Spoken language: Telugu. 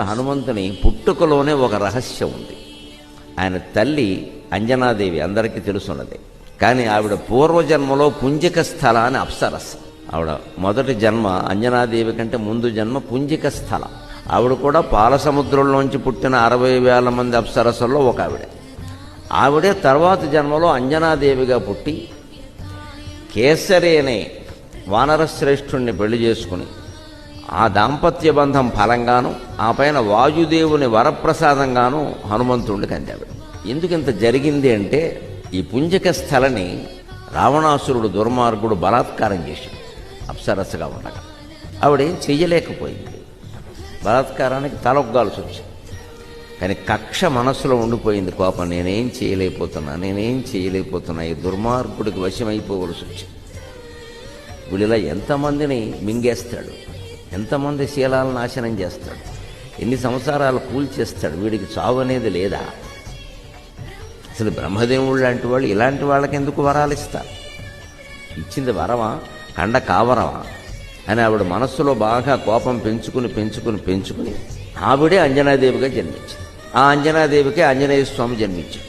హనుమంతుని పుట్టుకలోనే ఒక రహస్యం ఉంది. ఆయన తల్లి అంజనాదేవి అందరికీ తెలుసున్నది. కానీ ఆవిడ పూర్వజన్మలో పుంజిక స్థల అని అప్సరస్. ఆవిడ మొదటి జన్మ అంజనాదేవి కంటే ముందు జన్మ పుంజిక స్థల. ఆవిడ కూడా పాల సముద్రంలోంచి పుట్టిన అరవై వేల మంది అప్సరసల్లో ఒక ఆవిడ. ఆవిడే తర్వాత జన్మలో అంజనాదేవిగా పుట్టి కేసరి అనే వానరశ్రేష్ఠుణ్ణి పెళ్ళి చేసుకుని ఆ దాంపత్య బంధం ఫలంగాను ఆ పైన వాయుదేవుని వరప్రసాదంగాను హనుమంతుడికి అందాడు ఎందుకు ఇంత జరిగింది అంటే ఈ పుంజక స్థలని రావణాసురుడు దుర్మార్గుడు బలాత్కారం చేశాడు. అప్సరసగా ఉండగా. ఆవిడేం చెయ్యలేకపోయింది. బలాత్కారానికి తలొగ్గాల్సి వచ్చింది కానీ కక్ష మనస్సులో ఉండిపోయింది కోపం. నేనేం చేయలేకపోతున్నా నేనేం చేయలేకపోతున్నా ఈ దుర్మార్గుడికి వశమైపోవలసి వచ్చింది. వీళ్ళ ఎంతమందిని మింగేస్తాడు? ఎంతమంది శీలాలను నాశనం చేస్తాడు? ఎన్ని సంసారాలు కూల్చేస్తాడు వీడికి చావు అనేది లేదా? అసలు బ్రహ్మదేవుడు లాంటి వాళ్ళు ఇలాంటి వాళ్ళకి ఎందుకు వరాలు ఇస్తారు? ఇచ్చింది వరమా? కండ కావరమా? అని ఆవిడ మనస్సులో బాగా కోపం పెంచుకుని పెంచుకుని పెంచుకుని ఆవిడే అంజనాదేవిగా జన్మించింది. ఆ అంజనాదేవికే ఆంజనేయ స్వామి జన్మించాడు.